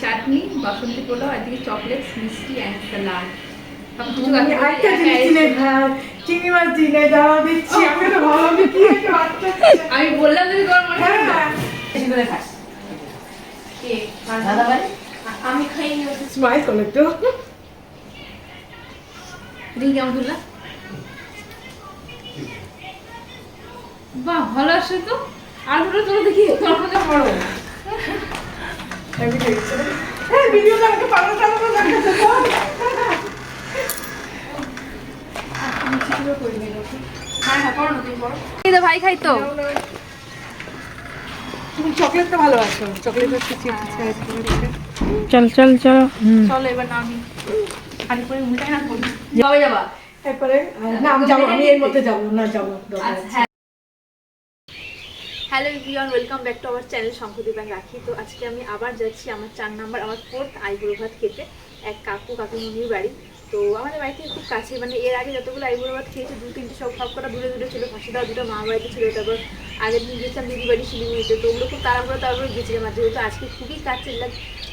চাটনি বাসন্তী পোলাও আর দিকে চকলেট মিষ্টি and salad আমি বললাম তোমার মনে আমি স্মাইল করো একটু। কেমন বাহ ভালো আসছে তো? আর দুটো দেখি তোমার মধ্যে বড় হ্যাঁ ভিডিওটা আমাকে পাঠানো টানানো লাগছে তো হ্যাঁ হ্যাঁ পড়ো না তুমি পড়ো এই তো ভাই খাই তো। তুমি চকলেটটা ভালো আছো চকলেট হচ্ছে চল চল চল। এবার নামি খালি করে উল্টাই না যাবে যাবা। তারপরে না আমি যাব আমি এর মধ্যে যাব না যাব। আছে। হ্যাঁ। Hello everyone welcome back to our channel Shankardeep bank রাখি তো আজকে আমি আবার যাচ্ছি আমার চার নাম্বার, আমার ফোর্থ আইবুড়ো ভাত খেতে, এক কাকু কাকুমনির বাড়ি। তো আমাদের বাড়ি থেকে খুব কাছে মানে এর আগে যতগুলো আইবুড়ো ভাত খেয়েছি, দু, তিনটে সব সব কটা দূরে দূরে ছিল ফাঁসি দেওয়া দুটো মা বাড়িতে ছিল, তারপর আগের দিন গেছিলাম দিদি বাড়ি শিলিগুড়িতে তো ওগুলো খুব তাড়াহুড়ো তাড়াহুড়ো গেছিলাম আর যেহেতু আজকে খুবই কাছে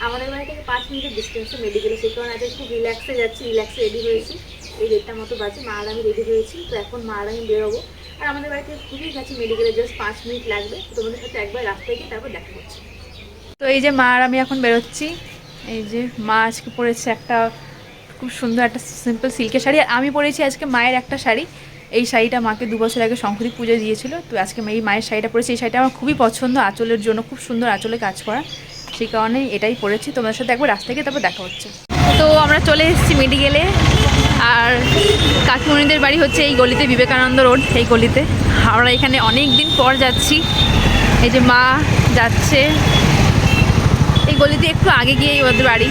আমাদের বাড়ি থেকে পাঁচ মিনিটের ডিস্টেন্সে মেডিকেলে সেই কারণে আজকে খুব রিল্যাক্সে যাচ্ছি রিল্যাক্সে রেডি হয়েছি, এই দেড়টা মতো বাজে, মা আর আমি রেডি হয়েছি, তো এখন মা আর আমি বেরোবো। আর আমাদের বাড়িতে খুবই কাছে মেডিকেলে জাস্ট পাঁচ মিনিট লাগবে। তোমাদের সাথে একবার রাস্তায় গিয়ে তারপর দেখা হচ্ছে। তো এই যে মা আর আমি এখন বেরোচ্ছি এই যে মা আজকে পরেছে একটা খুব সুন্দর একটা সিম্পল সিল্কের শাড়ি। আর আমি পরেছি আজকে মায়ের একটা শাড়ি। এই শাড়িটা মাকে দু বছর আগে শঙ্করী পুজো দিয়েছিল তো আজকে এই মায়ের শাড়িটা পরেছি। এই শাড়িটা আমার খুবই পছন্দ আঁচলের জন্য খুব সুন্দর আঁচলে কাজ করা। সেই কারণে এটাই পরেছি। তোমাদের সাথে একবার রাস্তায় গিয়ে তারপর দেখা হচ্ছে। তো আমরা চলে এসেছি মেডিকেলে আর কাকিমণিদের বাড়ি হচ্ছে এই গলিতে, বিবেকানন্দ রোড, এই গলিতে। আমরা এখানে অনেক দিন পর যাচ্ছি। এই যে মা যাচ্ছে। এই গলিতে একটু আগে গিয়ে ওদের বাড়ি।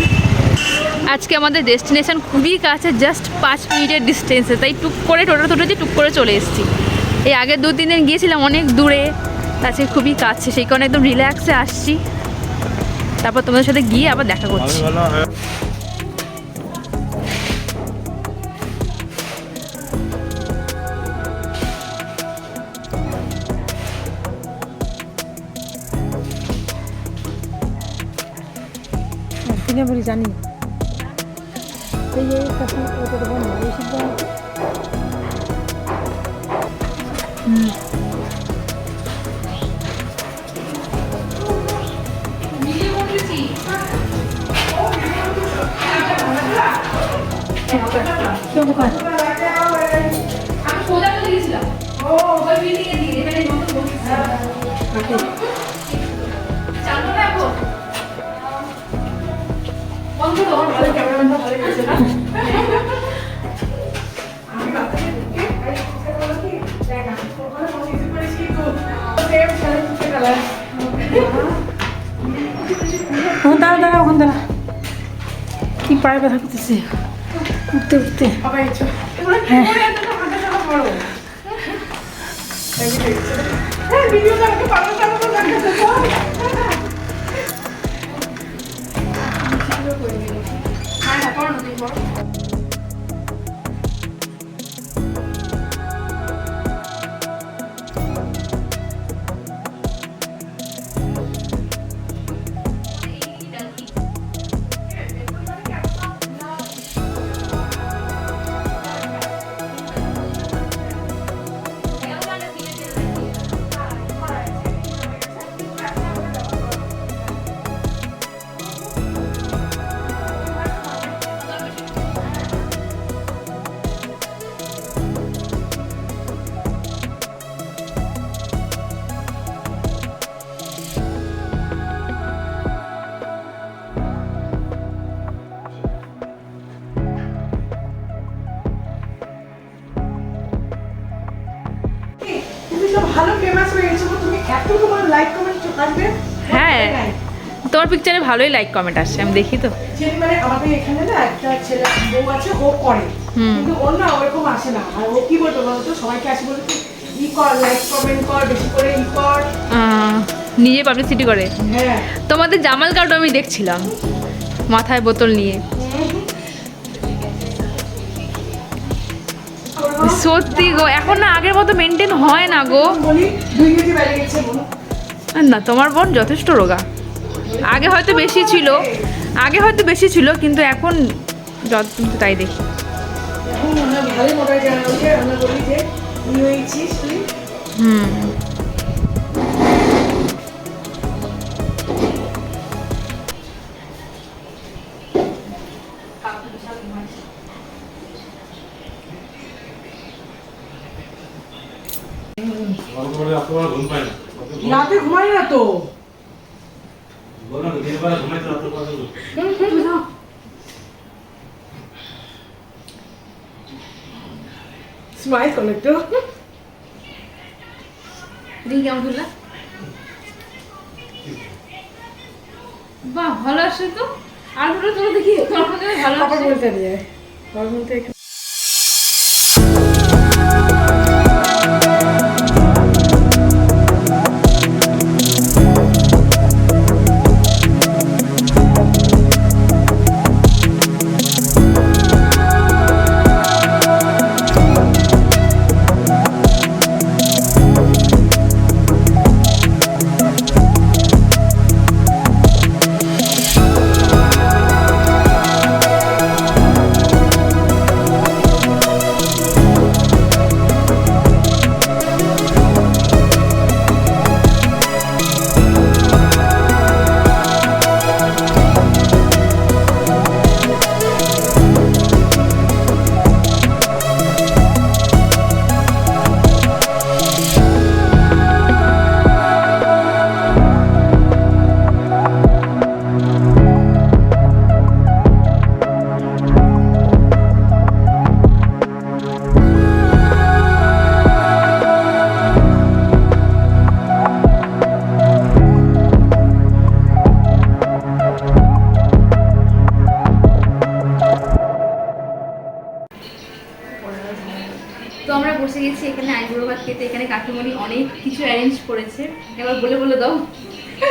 আজকে আমাদের ডেস্টিনেশন খুবই কাছে, জাস্ট পাঁচ মিনিটের ডিস্টেন্সে। তাই টুক করে টোটো টোটোতে টুক করে চলে এসেছি। এই আগের দু তিন দিন গিয়েছিলাম অনেক দূরে আজকে খুবই কাছে। সেই কারণে একদম রিল্যাক্সে আসছি। তারপর তোমাদের সাথে গিয়ে আবার দেখা করছি। কিনে বলি জানি এই যে কাছে ওটা তো বন্ধ এই সব আমি সোজা চলে গেছিলাম ও ওই বিল্ডিং এর দিকে এখানে নতুন বসেছি দাঁড়া দাঁড়া ওখানে দাঁড়া। কি পায়ে ব্যথা করতেছে? উঠতে উঠতে। এসো হ্যাঁ ¿Cómo lo dijo? ভালো ফেমাস হয়ে গেছো তুমি এত তোমার লাইক কমেন্ট আসবে হ্যাঁ। তোমার পিকচারে ভালোই লাইক কমেন্ট আসছে আমি দেখি তো। ছেলে মানে আমাদের এখানে না একটা ছেলে বউ আছে ও করে। কিন্তু ওরকম আসে না। আর ও কি বলতো বলতো সবাইকে আসে বলতো ই কর লাইক কমেন্ট কর বেশি করে ই কর। নিজে পাবলিসিটি করে। হ্যাঁ। তোমাদের জামাল কার্ড আমি দেখছিলাম মাথায় বোতল নিয়ে। সত্যি গো এখন না আগের মতো মেনটেন হয় না গো। না তোমার বোন যথেষ্ট রোগা। আগে হয়তো বেশি ছিল আগে হয়তো বেশি ছিল কিন্তু এখন যত কিন্তু তাই দেখি। এখন রাতে ঘুমাই না তো। স্মাইল করো একটু। কেমন বাহ ভালো আসছে তো। আর দেখি? তোমার ভালো আসছে? বলতে দিয়ে। এবার বলে বলে দাও।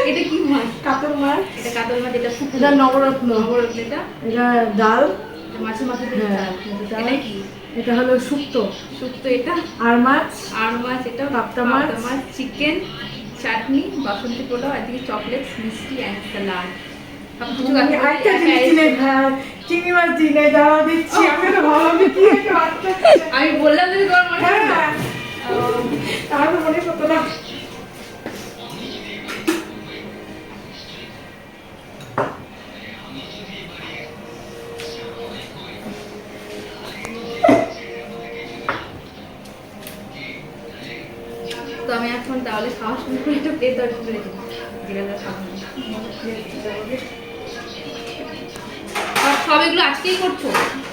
এটা কি মাছ? কাতল মাছ। এটা কাতল মাছ এটা এটা নবরত্ন নবরত্ন এটা? এটা ডাল। মাছের মাথা হ্যাঁ, এটা এটা- কি? এটা হলো শুক্তো। শুক্তো এটা? আর মাছ? আর মাছ এটা পাবদা মাছ। মাছ চিকেন চাটনি বাসন্তী পোলাও আর দিকে চকলেট মিষ্টি অ্যান্ড স্যালাড আমি বললাম যদি তোমার মনে হয়। হ্যাঁ। তার মনে করতো না। আমি এখন তাহলে খাওয়া শুরু করে একটা প্লেট দরকার করে সব এগুলো আজকেই করছ?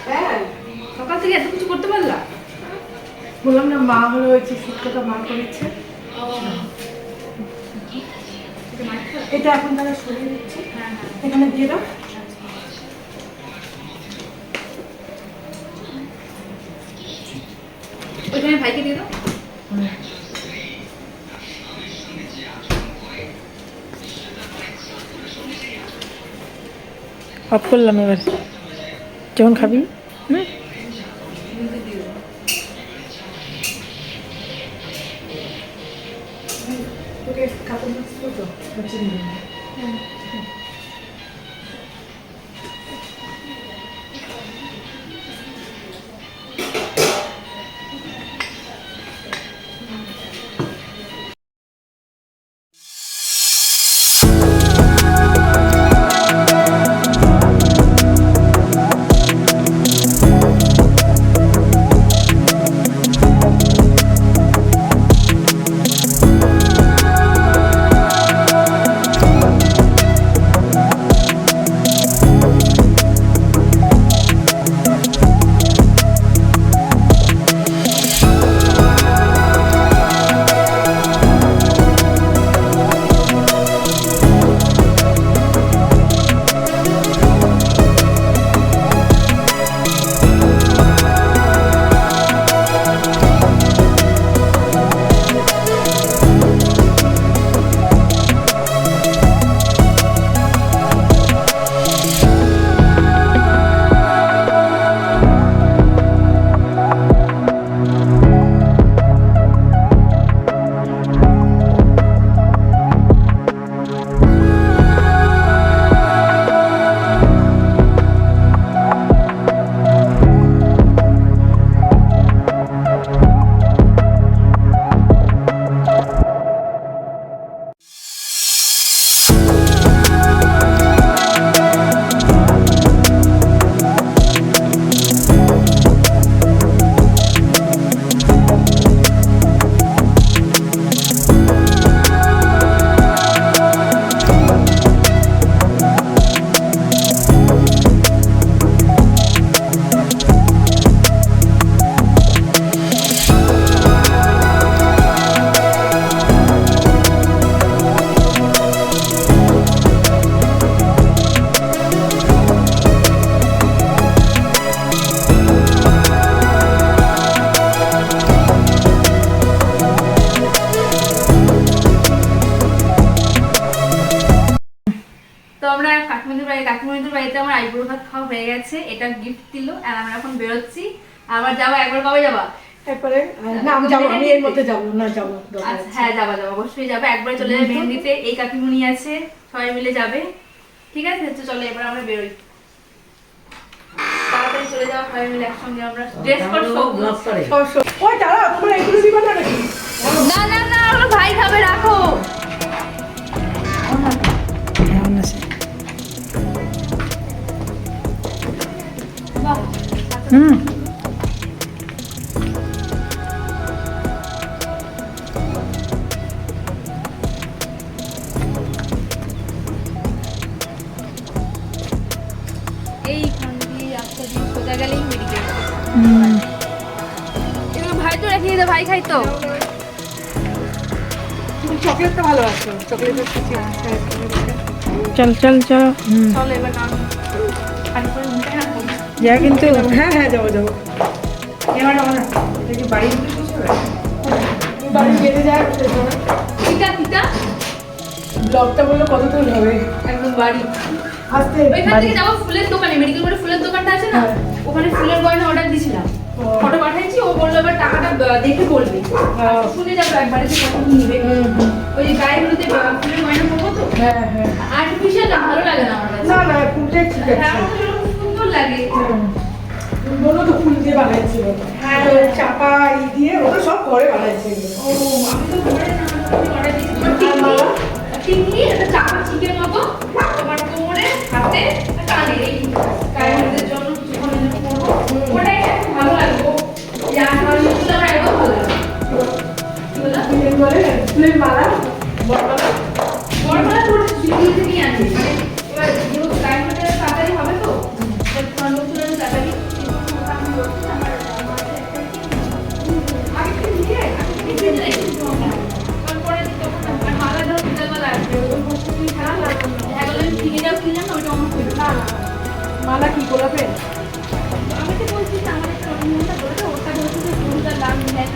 হ্যাঁ। সকাল থেকে এত কিছু করতে পারলা? বললাম না মা হলো হয়েছে শুক্তোটা মা করেছে। এটা এখন তারা সরিয়ে দিচ্ছে। হ্যাঁ হ্যাঁ। এখানে দিয়ে দাও। ওইখানে ভাইকে দিয়ে দাও। অফ করলাম এবার। যখন খাবি? এটা গিফট দিল আর আমরা এখন বেরোচ্ছি। আবার যাব একবার কবে যাবা? তারপরে না আমি যাব আমি এর মধ্যে যাব না যাব আচ্ছা হ্যাঁ যাবা যাবা অবশ্যই যাবে। একবার চলে যাবে মেহেন্দিতে এই আছে সবাই মিলে যাবে। ঠিক আছে তো চলো এবার আমরা বেরোই। তাড়াতাড়ি চলে যাওয়া সবাই মিলে একসঙ্গে আমরা ড্রেস কোড সব ওই দাঁড়া তোমার এগুলো দিবা না নাকি? না না না ওগুলো ভাই খাবে রাখো। এগুলো ভাই তো রেখে দিতে ভাই খাই তো। তুমি চকলেটটা ভালো আছো চকলেটের কিছু চল চল চল। এবার যা কিন্তু হ্যাঁ হ্যাঁ যাব যাব। এবার না বাড়ি বাড়ি বেঁধে যায় পিতা পিতা ব্লগটা বললে কত দূর হবে? একদম বাড়ি। আসতে ওইখান থেকে যাব ফুলের দোকানে মেডিকেল করে ফুলের দোকানটা আছে না? হ্যাঁ। ওখানে ফুলের গয়না অর্ডার দিয়েছিলাম। ফটো পাঠিয়েছি ও বলল এবার টাকাটা দেখে বলবে। শুনে যাব একবারে যে কত নিবে। ওই যে গায়ে হলুদে ফুলের গয়না করব তো? হ্যাঁ হ্যাঁ। আর্টিফিশিয়াল না ভালো লাগে না আমার না না ফুলটাই ঠিক আছে। লাগে। বলো তো ফুল দিয়ে বানাইছিল। হ্যাঁ। চাপা ই দিয়ে ওটা সব করে বানাইছে ও আমি তো ঘরে টিকলি? একটা চাপা চিকেন মতো। তোমার কোমরে হাতে কানে। এই গায়ে জন্য করব? ওটাই ভালো লাগবে। ইয়ার লাগলে আমার একদম ভালো লাগে। কি ফুলের বলে ফুলের মালা বড়মালা করে শিলিগুড়ি থেকেই আনছি। মানে মালা কি গোলাপের আমি তো বলছি আমার একটা ওটা বলছে যে ফুলটা লাল মিলাই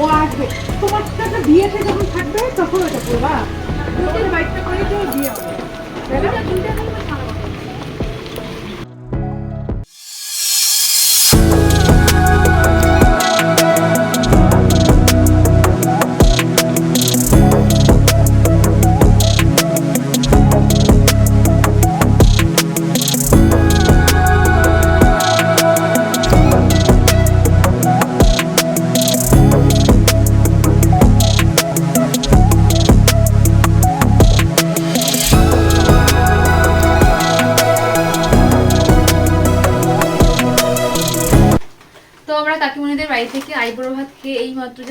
ও আসবে। তোমার সাথে বিয়েতে যখন থাকবে তখন ওটা করবা ওদের বাইকটা করে তো বিয়ে হবে। তাই না?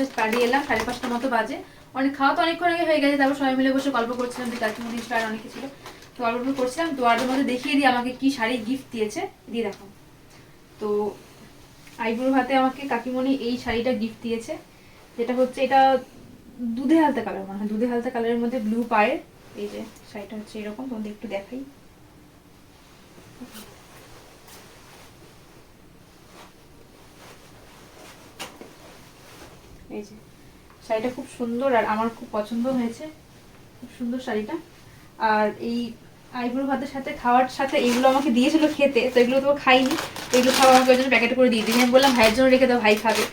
জাস্ট বাড়ি এলাম, সাড়ে পাঁচটার মতো বাজে। অনেক খাওয়া তো অনেকক্ষণ আগে হয়ে গেছে, তারপর সবাই মিলে বসে গল্প করছিলাম, যে কাকিমণি আর অনেক ছিল। তো গল্প করছিলাম, তো আর মধ্যে দেখিয়ে দিই আমাকে কি শাড়ি গিফট দিয়েছে, দিয়ে দেখো। তো আইবুড়ো হাতে আমাকে কাকিমণি এই শাড়িটা গিফট দিয়েছে, যেটা হচ্ছে এটা দুধে হালতা কালার মনে হয় দুধে হালতা কালারের মধ্যে ব্লু পায়ের, এই যে শাড়িটা হচ্ছে এরকম, তোমাদের একটু দেখাই। এই যে, শাড়িটা খুব সুন্দর আর আমার খুব পছন্দ হয়েছে। খুব সুন্দর শাড়িটা। আর এই আইবুড়ো ভাতের সাথে খাওয়ার সাথে এগুলো আমাকে দিয়েছিল খেতে, তো এগুলো তো খাইনি। এগুলো খাওয়া আমাকে ওই জন্য প্যাকেট করে দিয়ে দিই আমি বললাম, ভাইয়ের জন্য রেখে দাও, ভাই খাবে।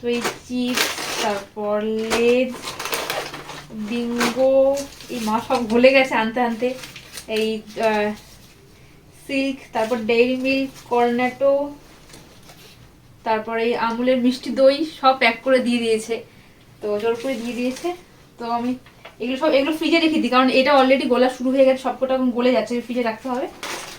তো এই চিপস, তারপর লেজ, বিঙ্গো, এই মা সব ভুলে গেছে আনতে আনতে। এই সিল্ক, তারপর ডেইরি মিল্ক, কর্নেটো তারপরে এই আমুলের মিষ্টি দই সব প্যাক করে দিয়ে দিয়েছে। তো জোর করে দিয়ে দিয়েছে। তো আমি এগুলো সব, এগুলো ফ্রিজে রেখে দিই, কারণ এটা অলরেডি গোলা শুরু হয়ে গেছে, সবকটা এখন গলে যাচ্ছে ফ্রিজে রাখতে হবে।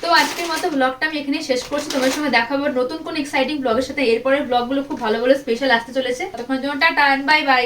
তো আজকের মতো ব্লগটা আমি এখানে শেষ করছি তোমার সঙ্গে দেখাবো নতুন কোন এক্সাইটিং ব্লগের সাথে। এরপরের ব্লগগুলো খুব ভালো ভালো স্পেশাল আসতে চলেছে। তখন জন্য টাটা বাই বাই